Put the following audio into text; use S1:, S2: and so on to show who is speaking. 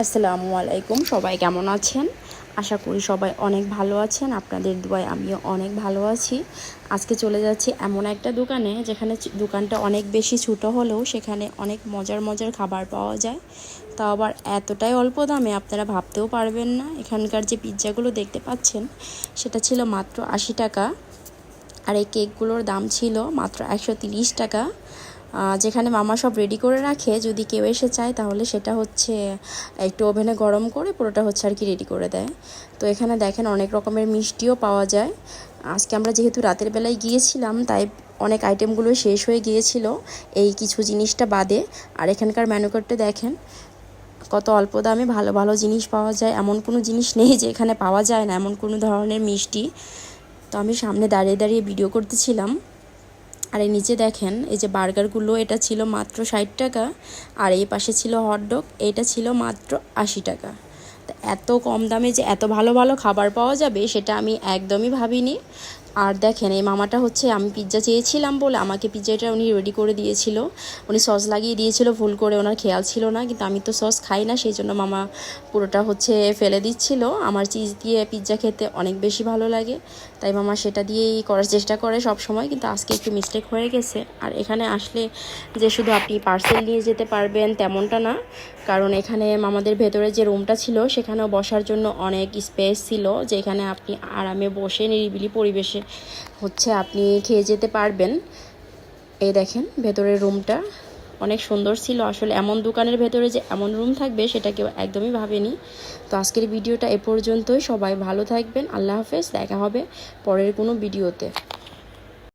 S1: আসসালামু আলাইকুম। সবাই কেমন আছেন? আশা করি সবাই অনেক ভালো আছেন। আপনাদের দোয়ায় আমিও অনেক ভালো আছি। আজকে চলে যাচ্ছি এমন একটা দোকানে যেখানে দোকানটা অনেক বেশি ছোটো হলেও সেখানে অনেক মজার মজার খাবার পাওয়া যায়। তাও আবার এতটাই অল্প দামে আপনারা ভাবতেও পারবেন না। এখানকার যে পিৎজাগুলো দেখতে পাচ্ছেন, সেটা ছিল মাত্র আশি টাকা। আর এই কেকগুলোর দাম ছিল মাত্র একশো টাকা। যেখানে মামা সব রেডি করে রাখে, যদি কেউ এসে চায়, তাহলে সেটা হচ্ছে একটু ওভেনে গরম করে পুরোটা হচ্ছে আর কি রেডি করে দেয়। তো এখানে দেখেন অনেক রকমের মিষ্টিও পাওয়া যায়। আজকে আমরা যেহেতু রাতের বেলায় গিয়েছিলাম, তাই অনেক আইটেমগুলো শেষ হয়ে গিয়েছিল। এই কিছু জিনিসটা বাদে, আর এখানকার কার্ডটা দেখেন, কত অল্প দামে ভালো ভালো জিনিস পাওয়া যায়। এমন কোনো জিনিস নেই যে এখানে পাওয়া যায় না, এমন কোনো ধরনের মিষ্টি। তো আমি সামনে দাঁড়িয়ে দাঁড়িয়ে ভিডিও করতেছিলাম। আর এই নিচে দেখেন, এই যে বার্গারগুলো, এটা ছিল মাত্র ষাট টাকা, আর এই পাশে ছিল হটডগ এটা ছিল মাত্র আশি টাকা। এত কম দামে যে এত ভালো ভালো খাবার পাওয়া যাবে, সেটা আমি একদমই ভাবিনি। আর দেখেন, এই মামাটা হচ্ছে, আমি পিৎজা চেয়েছিলাম বলে আমাকে পিৎজাটা উনি রেডি করে দিয়েছিল। উনি সস লাগিয়ে দিয়েছিল, ভুল করে ওনার খেয়াল ছিল না, কিন্তু আমি তো সস খাই না, সেই জন্য মামা পুরোটা হচ্ছে ফেলে দিচ্ছিল। আমার চিজ দিয়ে পিৎজা খেতে অনেক বেশি ভালো লাগে, তাই মামা সেটা দিয়েই করার চেষ্টা করে সব সময় কিন্তু আজকে একটু মিস্টেক হয়ে গেছে। আর এখানে আসলে যে শুধু আপনি পার্সেল নিয়ে যেতে পারবেন তেমনটা না, কারণ এখানে মামাদের ভেতরে যে রুমটা ছিল, সেখানেও বসার জন্য অনেক স্পেস ছিল, যেখানে আপনি আরামে বসে নিরিবিলি পরিবেশে হচ্ছে আপনি খেয়ে যেতে পারবেন। এই দেখেন, ভেতরের রুমটা অনেক সুন্দর ছিল। আসলে এমন দোকানের ভেতরে যে এমন রুম থাকবে সেটা কেউ একদমই ভাবেনি। তো আজকের ভিডিওটা এ পর্যন্তই। সবাই ভালো থাকবেন। আল্লাহ হাফেজ। দেখা হবে পরের কোনো ভিডিওতে।